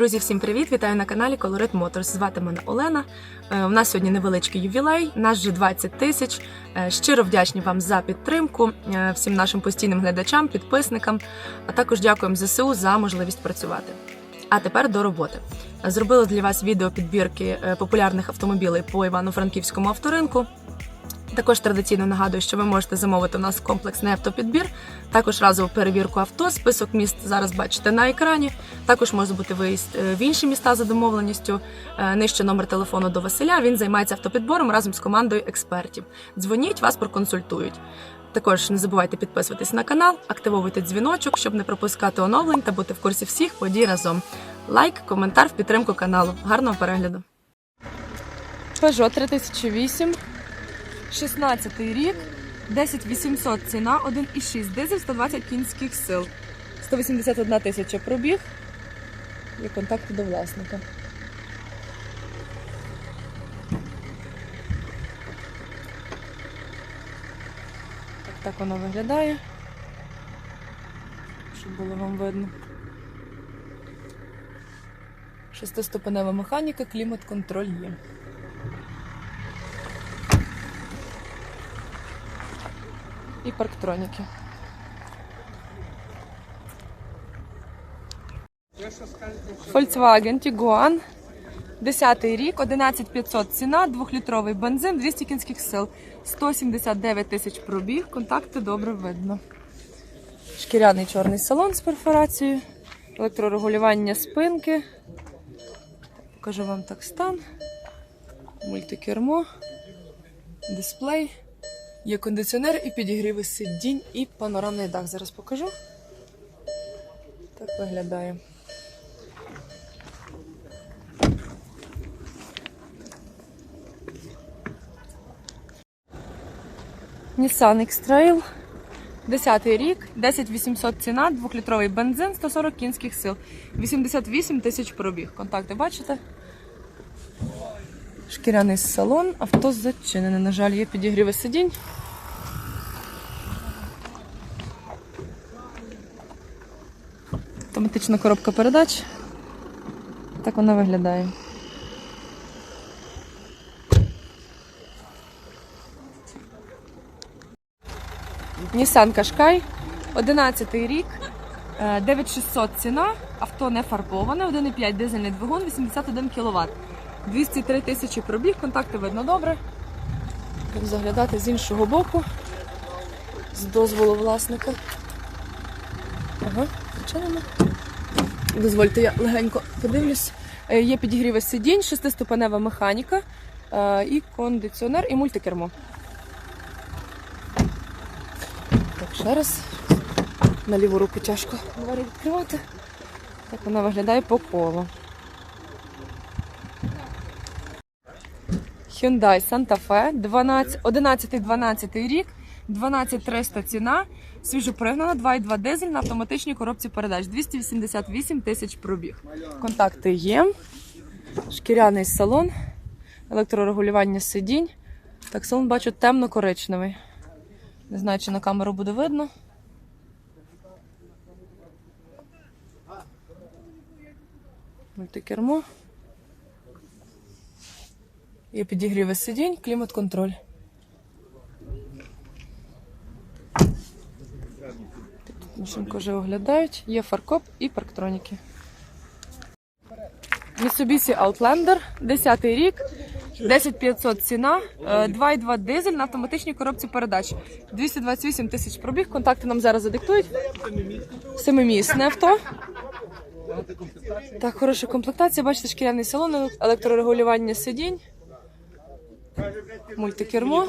Друзі, всім привіт! Вітаю на каналі Colorit Motors. Звати мене Олена. Е, У нас сьогодні невеличкий ювілей, нас вже 20 тисяч. Е, Щиро вдячні вам за підтримку, е, всім нашим постійним глядачам, підписникам, а також дякуємо ЗСУ за можливість працювати. А тепер до роботи. Зробила для вас відео підбірки популярних автомобілей по Івано-Франківському авторинку. Також традиційно нагадую, що ви можете замовити у нас комплексний автопідбір, також разову перевірку авто. Список міст зараз бачите на екрані. Також може бути виїзд е, в інші міста за домовленістю. Е, Нижче номер телефону до Василя. Він займається автопідбором разом з командою експертів. Дзвоніть, вас проконсультують. Також не забувайте підписуватись на канал, активовуйте дзвіночок, щоб не пропускати оновлень та бути в курсі всіх подій разом. Лайк, коментар в підтримку каналу. Гарного перегляду! Peugeot 3008 16 рік, 10800 ціна, 1,6 дизель, 120 кінських сил. 181 тисяча пробіг. Є контакти до власника. Так, воно виглядає. Щоб було вам видно. Шестиступенева механіка, клімат-контроль є. І парктроніки. Volkswagen Tiguan. 10 рік, 11500 ціна, 2-літровий бензин, 200 кінських сил, 179 тисяч пробіг, контакти добре видно. Шкіряний чорний салон з перфорацією, електрорегулювання спинки. Покажу вам так стан. Мультикермо, дисплей. Є кондиціонер і підігріви сидінь, і панорамний дах. Зараз покажу. Так виглядає. Nissan X-Trail. 10 рік, 10800 ціна, 2-літровий бензин, 140 кінських сил, 88 тисяч пробіг. Контакти бачите? Шкіряний салон, авто зачинене. На жаль, є підігріви сидінь. Автоматична коробка передач. Так вона виглядає. Nissan Qashqai, 11 рік, е, 9600 ціна, авто не фарбоване, 1,5 дизельний двигун, 81 кВт. 203 тисячі пробіг, контакти видно добре. Будемо заглядати з іншого боку, з дозволу власника. Ага, починемо. Дозвольте, я легенько подивлюсь. Е, Є підігріви сидінь, шестиступенева механіка, е, і кондиціонер, і мультикермо. Так, ще раз. На ліву руку тяжко двері відкривати. Так вона виглядає по колу. Hyundai Santa Fe 12 11-12 рік, 12300 ціна, свіжопригнана, 2,2 дизель на автоматичній коробці передач, 288 тисяч пробіг. Контакти є, шкіряний салон, електрорегулювання сидінь. Так, салон бачу темно-коричневий. Не знаю, чи на камеру буде видно. Мультикермо. Є підігріви сидінь, клімат-контроль. Тут машинку вже оглядають. Є фаркоп і парктроніки. Mitsubishi Outlander, 10 рік, 10500 ціна, е, 2,2 дизель на автоматичній коробці передач. 228 тисяч пробіг. Контакти нам зараз задиктують. Семимісне авто. Так, хороша комплектація. Бачите, шкіряний салон, електрорегулювання сидінь. Мультикермо.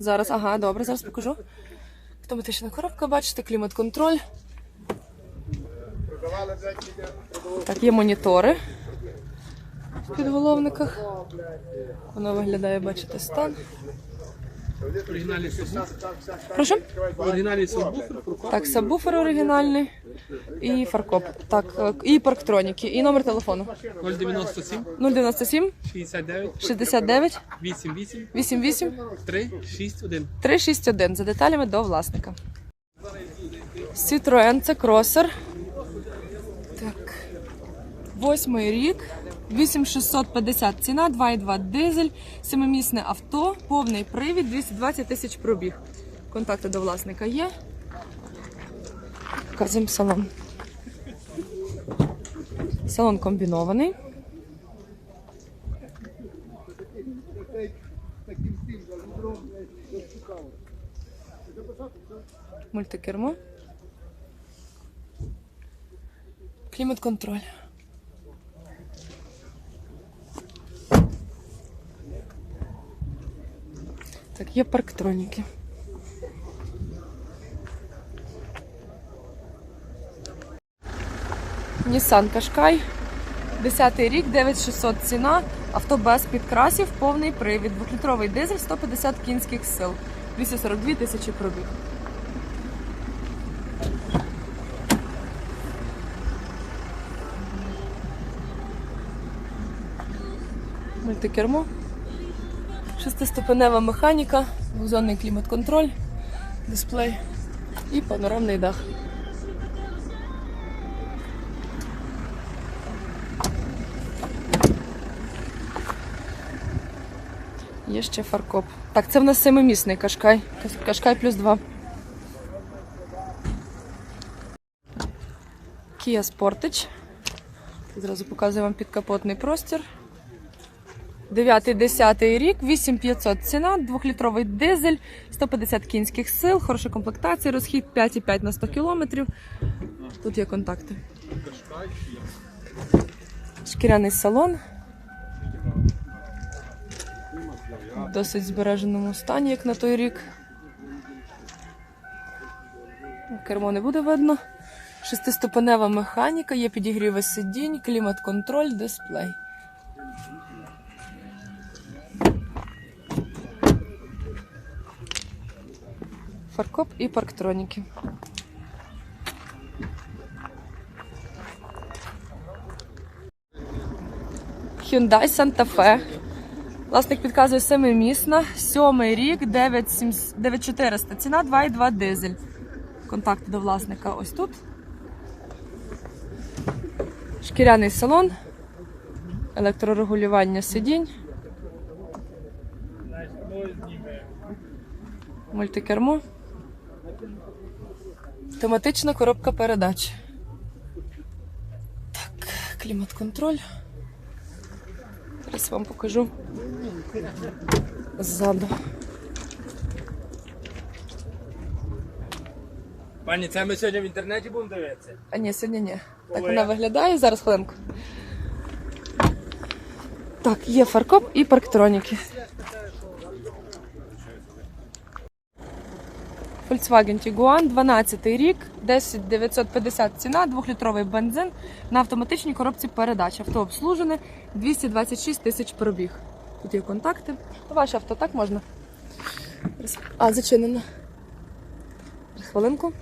Зараз, ага, добре, зараз покажу. Автоматична коробка, бачите, клімат-контроль. Так, є монітори в підголовниках. Воно виглядає, бачите, стан. Оригінальний сабвуфер. Прошу? Оригінальний сабвуфер, прокоп. Так, сабвуфер оригінальний і фаркоп. Так, і парктроніки, і номер телефону. 097 097 69 69 88 88 361. 361 за деталями до власника. Citroen це кросер. Так. Восьмий рік, 8650 ціна, 2,2 дизель, семимісне авто, повний привід, 220 тисяч пробіг. Контакти до власника є. Показуємо салон. Салон комбінований. Мультикермо. Клімат-контроль. Так, є парктроніки. Nissan Qashqai. 10 рік, 9600 ціна, авто без підкрасів, повний привід, 2-літровий дизель, 150 кінських сил, 242 тисячі пробіг. Мультикермо, шестиступенева механіка, двозонний клімат-контроль, дисплей і панорамний дах. Є ще фаркоп. Так, це в нас семимісний кашкай. Кашкай плюс два. Kia Sportage. Зразу показую вам підкапотний простір. 9-10 рік, 8500 ціна, 2-літровий дизель, 150 кінських сил, хороша комплектація, розхід 5,5 на 100 кілометрів. Тут є контакти. Шкіряний салон. В досить збереженому стані, як на той рік. Кермо не буде видно. Шестиступенева механіка, є підігріви сидінь, клімат-контроль, дисплей. Фаркоп і парктроніки. Hyundai Santa Fe. Власник підказує семимісна, сьомий рік, 9400. Ціна 2,2 дизель. Контакти до власника ось тут. Шкіряний салон, електрорегулювання сидінь. Мультикермо. Тематична коробка передач. Так, клімат-контроль. Зараз вам покажу ззаду. Пані, це ми сьогодні в інтернеті будемо дивитися. А ні, сьогодні ні. Так вона виглядає. Зараз хвилинку. Так, є фаркоп і парктроніки. Volkswagen Tiguan, 12 рік, 10 950 ціна, 2-літровий бензин на автоматичній коробці передач. Авто обслужене, 226 тисяч пробіг. Тут є контакти. Ваше авто так можна? А, зачинено. Хвилинку.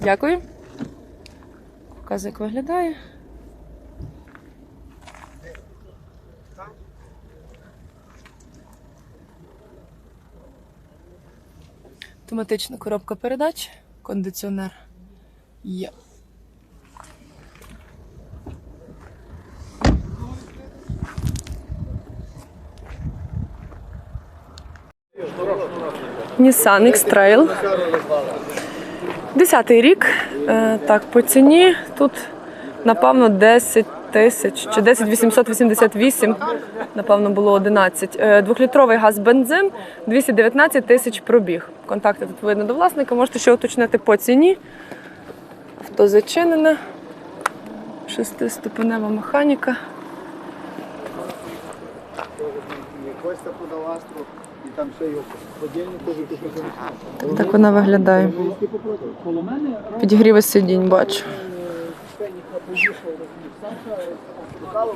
Дякую. Показую, як виглядає. Автоматична коробка передач, кондиціонер є. Nissan X-Trail. Десятий рік. Е, так, по ціні тут, напевно, 10 тисяч чи 10 888, напевно, було 11. Е, Двохлітровий газ бензин, 219 тисяч пробіг. Контакти тут видно до власника. Можете ще уточнити по ціні. Авто зачинене. Шестиступенева механіка. Так вона виглядає. Підігріви сидінь, бачу.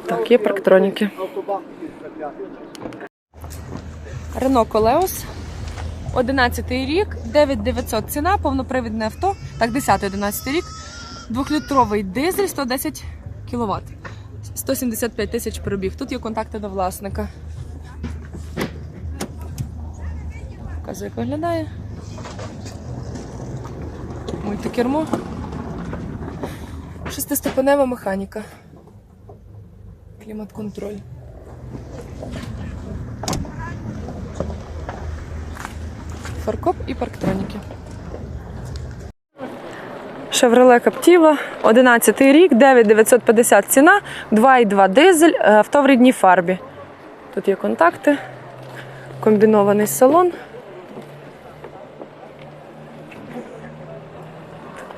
Так, є парктроніки. Рено Колеос. 11 рік, 9900 ціна, повнопривідне авто. Так, 10-11 рік. Двохлітровий дизель, 110 кВт. 175 тисяч пробіг. Тут є контакти до власника. Показую, як виглядає. Мультикермо. Шестиступенева механіка. Клімат-контроль. Фаркоп і парктроніки. Chevrolet Captiva, 11 рік, 9950 ціна, 2,2 дизель, е, авто в рідній фарбі. Тут є контакти, комбінований салон.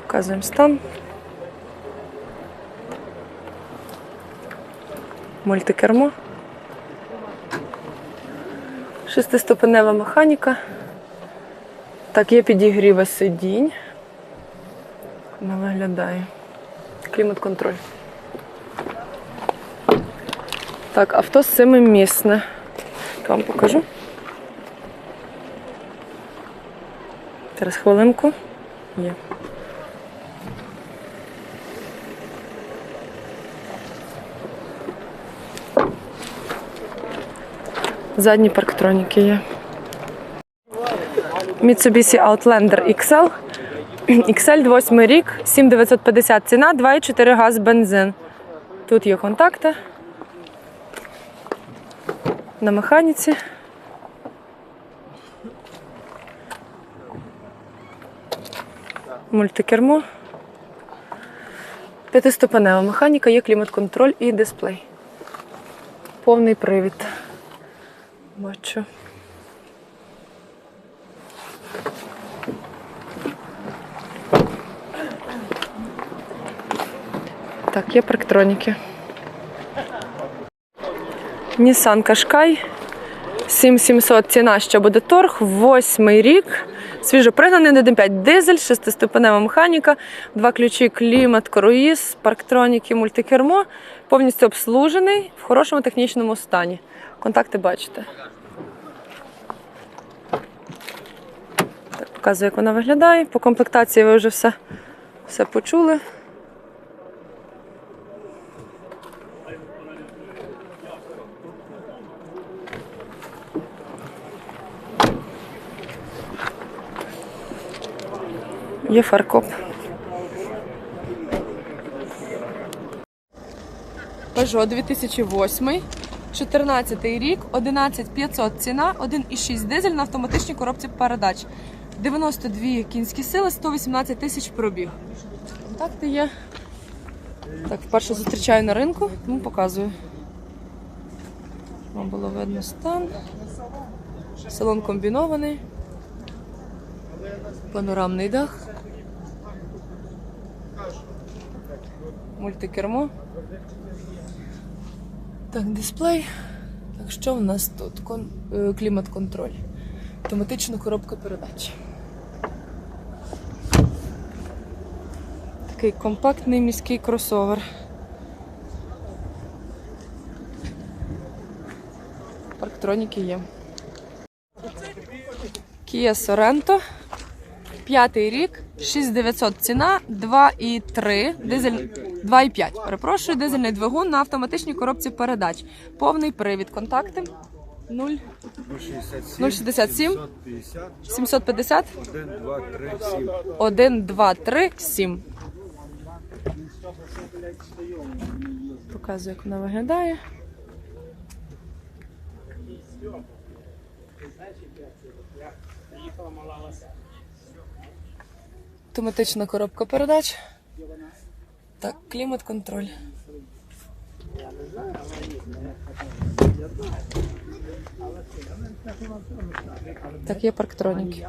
Показуємо стан. Мультикермо. Шестиступенева механіка. Так, є підігріва сидінь. Вона виглядає. Клімат-контроль. Так, авто семимісне. Вам покажу. Зараз хвилинку. Є. Задні парктроніки є. Mitsubishi Outlander XL. XL 8 рік, 7950 ціна, 2,4 газ бензин. Тут є контакти. На механіці. Мультикермо. П'ятиступенева механіка, є клімат-контроль і дисплей. Повний привід. Бачу. Так, є парктроніки. Nissan Qashqai. 7700 ціна, що буде торг, восьмий рік. Свіжопригнаний 1.5 дизель, шестиступенева механіка, два ключі, клімат, круїз, парктроніки, мультикермо. Повністю обслужений в хорошому технічному стані. Контакти бачите. Так, показую, як вона виглядає. По комплектації ви вже все, все почули. Є фаркоп. Peugeot 2008, 14 рік, 11500 ціна, 1,6 дизель на автоматичній коробці передач. 92 кінські сили, 118 тисяч пробіг. Контакти є. Так, вперше зустрічаю на ринку, тому показую. Вам було видно стан. Салон комбінований. Панорамний дах. Мультикермо. Так, дисплей. Так, що в нас тут? Кон... е, Клімат-контроль. Автоматична коробка передач. Такий компактний міський кросовер. Парктроніки є. Kia Sorento. П'ятий рік, 6900 ціна, 2,3, дизель 2,5. Перепрошую, дизельний двигун на автоматичній коробці передач. Повний привід. Контакти 0 067 750 1, 2, 3, 7. Показую, як вона виглядає. Автоматична коробка передач. Так, клімат-контроль. Так, є парктроніки.